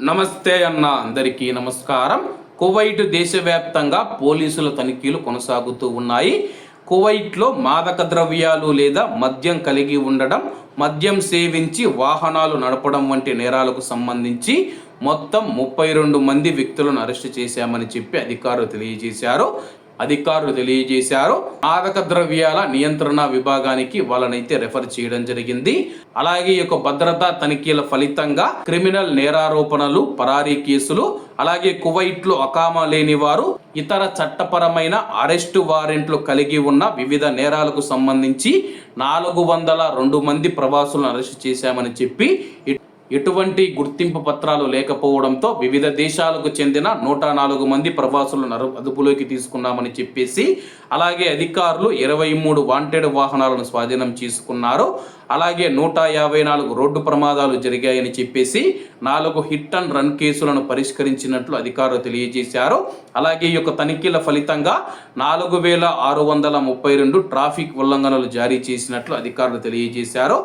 నమస్తే అన్న అందరికీ నమస్కారం. కువైట్ దేశవ్యాప్తంగా పోలీసుల తనిఖీలు కొనసాగుతూ ఉన్నాయి. కువైట్లో మాదక ద్రవ్యాలు లేదా మద్యం కలిగి ఉండడం మద్యం సేవించి వాహనాలు నడపడం వంటి నేరాలకు సంబంధించి మొత్తం ముప్పై రెండు మంది వ్యక్తులను అరెస్టు చేశామని చెప్పి అధికారులు తెలియజేశారు. అధికారులు తెలియజేశారు. మాదక ద్రవ్యాల నియంత్రణ విభాగానికి వాళ్ళనైతే రెఫర్ చేయడం జరిగింది. అలాగే ఈ యొక్క భద్రతా తనిఖీల ఫలితంగా క్రిమినల్ నేరారోపణలు పరారీ కేసులు అలాగే కువైట్లో అకామా లేని వారు ఇతర చట్టపరమైన అరెస్టు వారెంట్లు కలిగి ఉన్న వివిధ నేరాలకు సంబంధించి నాలుగు వందల రెండు మంది ప్రవాసులను అరెస్టు చేశామని చెప్పి ఎటువంటి గుర్తింపు పత్రాలు లేకపోవడంతో వివిధ దేశాలకు చెందిన నూట నాలుగు మంది ప్రవాసులను అదుపులోకి తీసుకున్నామని చెప్పేసి అలాగే అధికారులు ఇరవై మూడు వాంటెడ్ వాహనాలను స్వాధీనం చేసుకున్నారు. అలాగే నూట యాభై నాలుగు రోడ్డు ప్రమాదాలు జరిగాయని చెప్పేసి నాలుగు హిట్ అండ్ రన్ కేసులను పరిష్కరించినట్లు అధికారులు తెలియజేశారు. అలాగే ఈ యొక్క తనిఖీల ఫలితంగా నాలుగు వేల ఆరు వందల ముప్పై రెండు ట్రాఫిక్ ఉల్లంఘనలు జారీ చేసినట్లు అధికారులు తెలియజేశారు.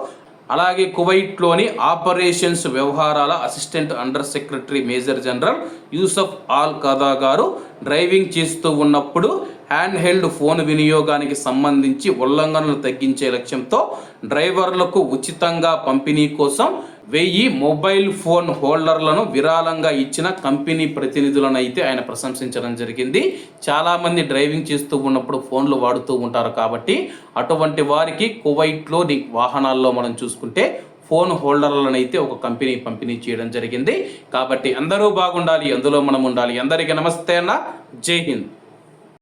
అలాగే కువైట్లోని ఆపరేషన్స్ వ్యవహారాల assistant under secretary major general Yusuf Al Khada గారు డ్రైవింగ్ చేస్తూ ఉన్నప్పుడు హ్యాండ్ హెల్డ్ ఫోన్ వినియోగానికి సంబంధించి ఉల్లంఘనలు తగ్గించే లక్ష్యంతో డ్రైవర్లకు ఉచితంగా పంపిణీ కోసం వెయ్యి మొబైల్ ఫోన్ హోల్డర్లను విరాళంగా ఇచ్చిన కంపెనీ ప్రతినిధులను అయితే ఆయన ప్రశంసించడం జరిగింది. చాలామంది డ్రైవింగ్ చేస్తూ ఉన్నప్పుడు ఫోన్లు వాడుతూ ఉంటారు కాబట్టి అటువంటి వారికి కువైట్లోని వాహనాల్లో మనం చూసుకుంటే ఫోన్ హోల్డర్లను అయితే ఒక కంపెనీ పంపిణీ చేయడం జరిగింది. కాబట్టి అందరూ బాగుండాలి అందులో మనం ఉండాలి. అందరికీ నమస్తే అన్న. జై హింద్.